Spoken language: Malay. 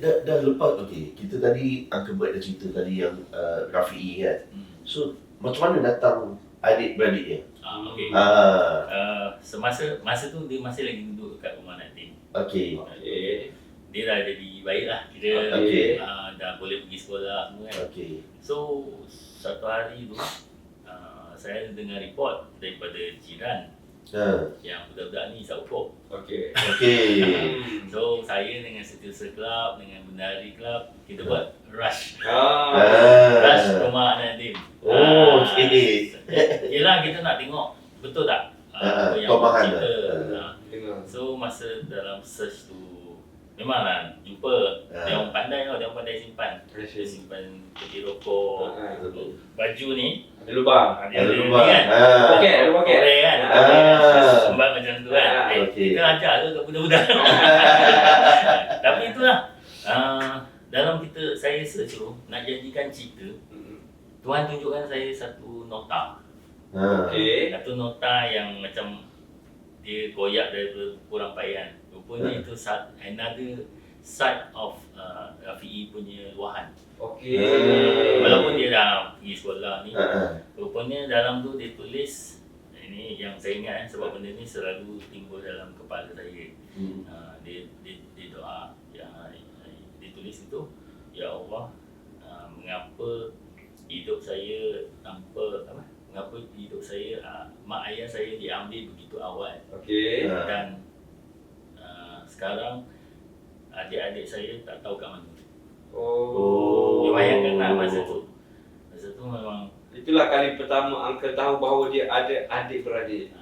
dah, dah lepas, okey, kita tadi, Uncle Bert dah cerita tadi yang uh, Rafi'i kan. Hmm. So, macam mana datang adik-beradik dia? Ah, okey. Ah, Uh, semasa masa tu dia masih lagi duduk kat rumah Natin. okey. Okey. Dia dah jadi baik lah. Kira Okey. uh, dah boleh pergi sekolah semua kan. Okey. So satu hari tu uh, saya dengar report daripada jiran Ha, yang budak-budak ni isap upok. Okey. okey. Saya dengan Setiausaha Club dengan Bendahari Club kita buat rush. Ah. Rush Ah. rumah Nadim. Oh, Ah, okey. Yelah kita nak tengok betul tak Ah, apa yang lah. Ah. Dengar. So masa dalam search tu memanglah jumpa Ah. dia orang pandai tau, dia orang pandai simpan. Dia simpan peti rokok. Ah, Baju ni Ada lubang. Ada ada ni kan. Ha. Poket, ada poket. Boleh kan? Ah. Tu. Kita ajar ke kat budak-budak. Tapi itulah. ah, dalam kita saya search tu nak jadikan cerita. Tuhan tunjukkan saya satu nota Ha. Okey. Satu nota yang macam dia koyak daripada kurang payah. Rupanya Hmm. itu another side of uh, Rafi'i punya luahan. Okey. Hmm. Walaupun dia dah pergi sekolah ni, Ha. ha. rupanya dalam tu dia tulis ini yang saya ingat eh, sebab benda ni selalu timbul dalam kepala saya. Hmm. Uh, dia, dia, dia doa yang dia tulis itu, Ya Allah, uh, mengapa hidup saya tanpa apa? Mengapa hidup saya uh, mak ayah saya diambil begitu awal Okey. Ha. dan uh, sekarang adik-adik saya tak tahu kat mana. Oh. Dia bayangkan lah masa tu. Itulah kali pertama Uncle tahu bahawa dia ada adik-beradik.